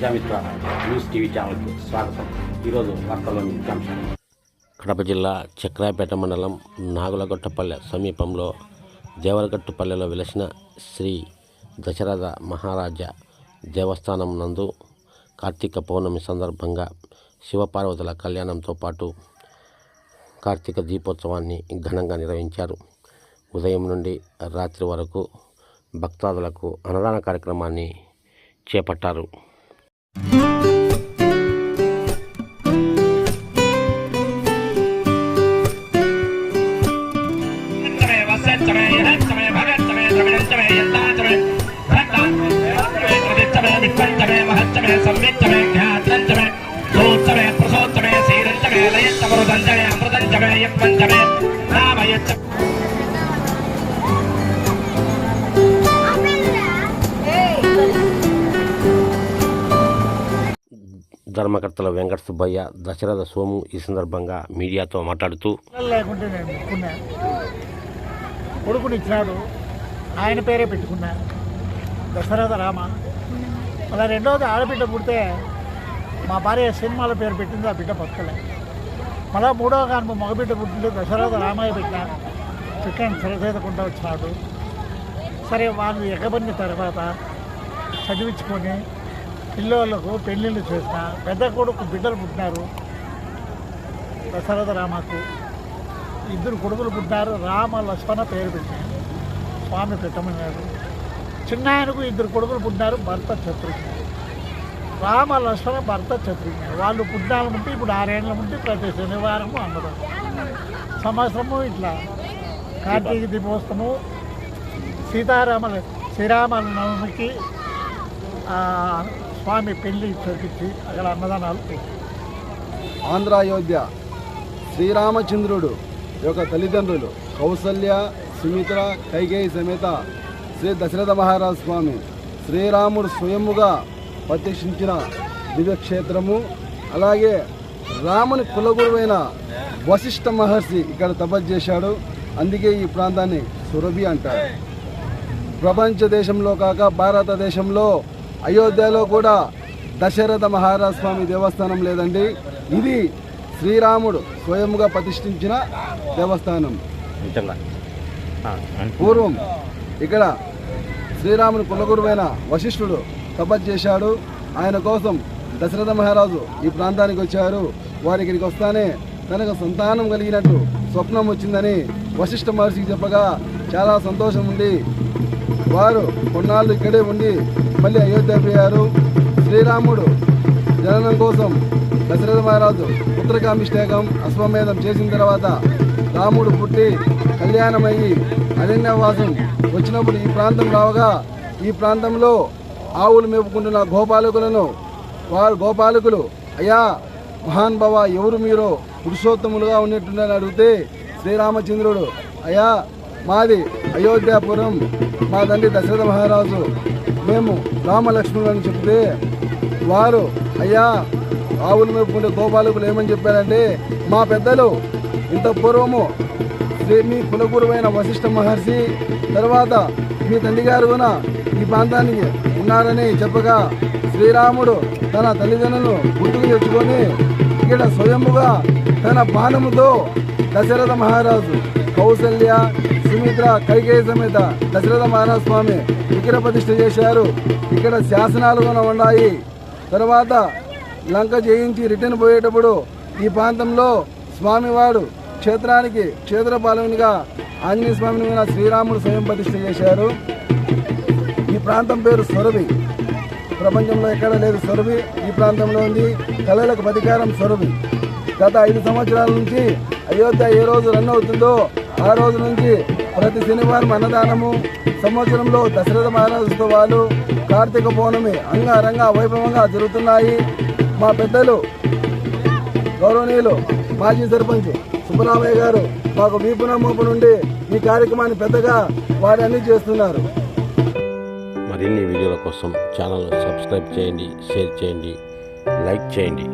Prajamitra news TV ఛానల్కి స్వాగతం. ఈరోజు వార్తల్లోని ముఖ్యాంశాలు కడప జిల్లా చక్రాయపేట మండలం నాగులగొట్టపల్లె సమీపంలో దేవరగట్టుపల్లెలో వెలసిన శ్రీ దశరథ మహారాజా దేవస్థానం నందు కార్తీక పౌర్ణమి సందర్భంగా శివపార్వతుల కళ్యాణంతో పాటు కార్తీక దీపోత్సవాన్ని ఘనంగా నిర్వహించారు. ఉదయం నుండి రాత్రి వరకు భక్తాదులకు అన్నదాన కార్యక్రమాన్ని చేపట్టారు. Tre, va a ser tre, ధర్మకర్తల వెంకట సుబ్బయ్య దశరథ సోము ఈ సందర్భంగా మీడియాతో మాట్లాడుతూ లేకుంటే నేను పెట్టుకున్నా కొడుకుని ఇచ్చినాడు. ఆయన పేరే పెట్టుకున్నా. దశరథ రామ. అలా రెండవది ఆడబిడ్డ పుడితే మా భార్య సినిమాల పేరు పెట్టింది ఆ బిడ్డ బతకలే. మళ్ళా మూడవ కాను మగబిడ్డ పుట్టింది దశరథ రామయ్య పెట్టిన చికెన్ సరిచేదకుండా వచ్చినాడు. సరే వాళ్ళు ఎగబడిన తర్వాత చదివించుకొని పిల్లలకు పెళ్ళిళ్ళు చేసిన పెద్ద కొడుకు బిడ్డలు పుట్టినారు దశరథ రామకు. ఇద్దరు కొడుకులు పుట్టారు రామ లక్ష్మణ పేరు పెట్టారు స్వామి పెట్టమన్నారు. చిన్న ఆయనకు ఇద్దరు కొడుకులు పుట్టినారు భర్త శత్రుఘ్న రామ లక్ష్మణ భర్త శత్రుఘ్న వాళ్ళు పుట్టినాలు ఉంటే ఇప్పుడు ఆరేళ్ళు ఉంటే ప్రతి శనివారము అందరం సంవత్సరము ఇట్లా. కార్తీక దీపోత్సవము సీతారామ శ్రీరామ నవమికి స్వామి పెళ్ళి జరిపించి అక్కడ అన్నదానాలు ఆంధ్రాయోధ్య శ్రీరామచంద్రుడు యొక్క తల్లిదండ్రులు కౌసల్య సుమిత్ర కైకేయి సమేత శ్రీ దశరథ మహారాజ స్వామి శ్రీరాముడు స్వయముగా ప్రత్యక్షించిన దివ్యక్షేత్రము అలాగే రాముని కులగురువైన వశిష్ఠ మహర్షి ఇక్కడ తపస్సు చేశాడు. అందుకే ఈ ప్రాంతాన్ని సురభి అంటారు. ప్రపంచ దేశంలో కాక భారతదేశంలో అయోధ్యలో కూడా దశరథ మహారాజ్ స్వామి దేవస్థానం లేదండి. ఇది శ్రీరాముడు స్వయంగా ప్రతిష్ఠించిన దేవస్థానం. పూర్వం ఇక్కడ శ్రీరాముని కులగురువైన వశిష్ఠుడు తపస్సు చేశాడు. ఆయన కోసం దశరథ మహారాజు ఈ ప్రాంతానికి వచ్చారు. వారి ఇక్కడికి వస్తానే తనకు సంతానం కలిగినట్టు స్వప్నం వచ్చిందని వశిష్ఠ మహర్షికి చెప్పగా చాలా సంతోషం ఉంది. వారు కొన్నాళ్ళు ఇక్కడే ఉండి మళ్ళీ అయోధ్య పోయారు. శ్రీరాముడు జననం కోసం దశరథ మహారాజు పుత్రకాభిషేకం అశ్వమేధం చేసిన తర్వాత రాముడు పుట్టి కళ్యాణమయ్యి అరణ్యవాసం వచ్చినప్పుడు ఈ ప్రాంతం రావగా ఈ ప్రాంతంలో ఆవులు మేపుకుంటున్న గోపాలకులను వారు గోపాలకులు అయ్యా మహాన్ ఎవరు మీరు? పురుషోత్తములుగా ఉన్నట్టుండని అడిగితే శ్రీరామచంద్రుడు అయ్యా మాది అయోధ్యాపురం మా తండ్రి దశరథ మహారాజు. మేము రామలక్ష్మణులని చెప్తే వారు అయ్యా ఆవులు మేపుకుంటే గోపాలకులు ఏమని చెప్పారంటే మా పెద్దలు ఇంత పూర్వము శ్రీ మీ కులగురువైన వశిష్ఠ మహర్షి తర్వాత మీ తండ్రి గారు కూడా ఈ ప్రాంతానికి ఉన్నారని చెప్పగా శ్రీరాముడు తన తల్లిదండ్రులను గుర్తుకు తెచ్చుకొని ఇక్కడ స్వయముగా తన బాణముతో దశరథ మహారాజు కౌసల్య సుమిత్ర కైకేయ సమేత దశరథ మహారాజస్వామి విగ్రహ ప్రతిష్ఠ చేశారు. ఇక్కడ శాసనాలు కూడా ఉన్నాయి. తర్వాత లంక జయించి రిటర్న్ పోయేటప్పుడు ఈ ప్రాంతంలో స్వామివాడు క్షేత్రానికి క్షేత్రపాలకునిగా ఆంజనేయ స్వామిని మీద శ్రీరాముడు స్వయం ప్రతిష్ఠ చేశారు. ఈ ప్రాంతం పేరు సొరవి ప్రపంచంలో ఎక్కడ లేదు సొరవి ఈ ప్రాంతంలో ఉంది కళలకు ప్రతీకారం సొరవి గత ఐదు సంవత్సరాల నుంచి అయోధ్య ఏ రోజు రన్ అవుతుందో ఆ రోజు నుంచి ప్రతి శనివారం అన్నదానము సంవత్సరంలో దశరథ మహారాజోత్సవాలు కార్తీక పౌర్ణమి అంగరంగ వైభవంగా జరుగుతున్నాయి. మా పెద్దలు గౌరవనీయులు మాజీ సర్పంచ్ సుబ్బరామయ్య గారు మాకు వీపున మోపు నుండి ఈ కార్యక్రమాన్ని పెద్దగా వారన్నీ చేస్తున్నారు. మరిన్ని వీడియోల కోసం ఛానల్ సబ్స్క్రైబ్ చేయండి షేర్ చేయండి లైక్ చేయండి.